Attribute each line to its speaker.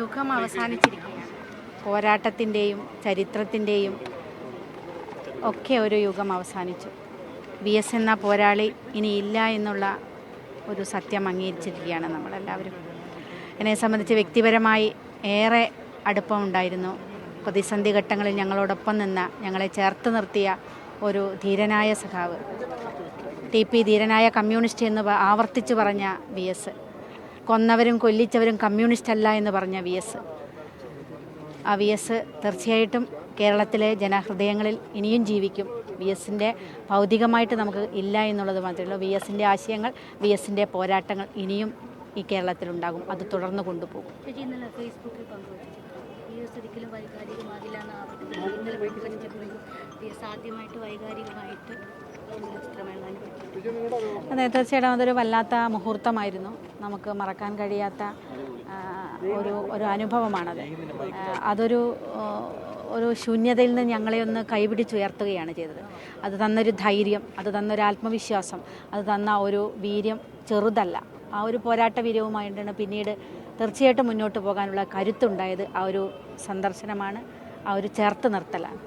Speaker 1: യുഗം അവസാനിച്ചിരിക്കുകയാണ്. പോരാട്ടത്തിന്റെയും ചരിത്രത്തിന്റെയും ഒക്കെ ഒരു യുഗം അവസാനിച്ചു. ബി എസ് എന്ന പോരാളി ഇനിയില്ല എന്നുള്ള ഒരു സത്യം അംഗീകരിച്ചിരിക്കുകയാണ് നമ്മളെല്ലാവരും. എന്നെ സംബന്ധിച്ച് വ്യക്തിപരമായി ഏറെ അടുപ്പമുണ്ടായിരുന്നു പ്രതിസന്ധി ഘട്ടങ്ങളിൽ ഞങ്ങളോടൊപ്പം നിന്ന ഞങ്ങളെ ചേർത്ത് നിർത്തിയ ഒരു ധീരനായ സഖാവ് ടി പി ധീരനായ കമ്മ്യൂണിസ്റ്റ് എന്ന് ആവർത്തിച്ചു പറഞ്ഞ വി എസ്. കൊന്നവരും കൊല്ലിച്ചവരും കമ്മ്യൂണിസ്റ്റ് അല്ല എന്ന് പറഞ്ഞ വി എസ് ആ വി എസ് തീർച്ചയായിട്ടും കേരളത്തിലെ ജനഹൃദയങ്ങളിൽ ഇനിയും ജീവിക്കും. വി എസിന്റെ ഭൗതികമായിട്ട് നമുക്ക് ഇല്ല എന്നുള്ളത് മാത്രമേ ഉള്ളൂ വി എസിന്റെ ആശയങ്ങൾ വി എസിന്റെ പോരാട്ടങ്ങൾ ഇനിയും ഈ കേരളത്തിലുണ്ടാകും അത് തുടർന്ന് കൊണ്ടുപോകും.
Speaker 2: സാധ്യമായിട്ട് വൈകാരികമായിട്ട്
Speaker 1: അതെ തീർച്ചയായിട്ടും അതൊരു വല്ലാത്ത മുഹൂർത്തമായിരുന്നു. നമുക്ക് മറക്കാൻ കഴിയാത്ത ഒരു ഒരു അനുഭവമാണത്. അതൊരു ഒരു ശൂന്യതയിൽ നിന്ന് ഞങ്ങളെ ഒന്ന് കൈപിടിച്ചുയർത്തുകയാണ് ചെയ്തത്. അത് തന്നൊരു ധൈര്യം അത് തന്നൊരു ആത്മവിശ്വാസം അത് തന്ന ഒരു വീര്യം ചെറുതല്ല. ആ ഒരു പോരാട്ട വീര്യവുമായിട്ടാണ് പിന്നീട് തീർച്ചയായിട്ടും മുന്നോട്ട് പോകാനുള്ള കരുത്തുണ്ടായത് ആ ഒരു സന്ദർശനമാണ് ആ ഒരു ചേർത്ത് നിർത്തലാണ്.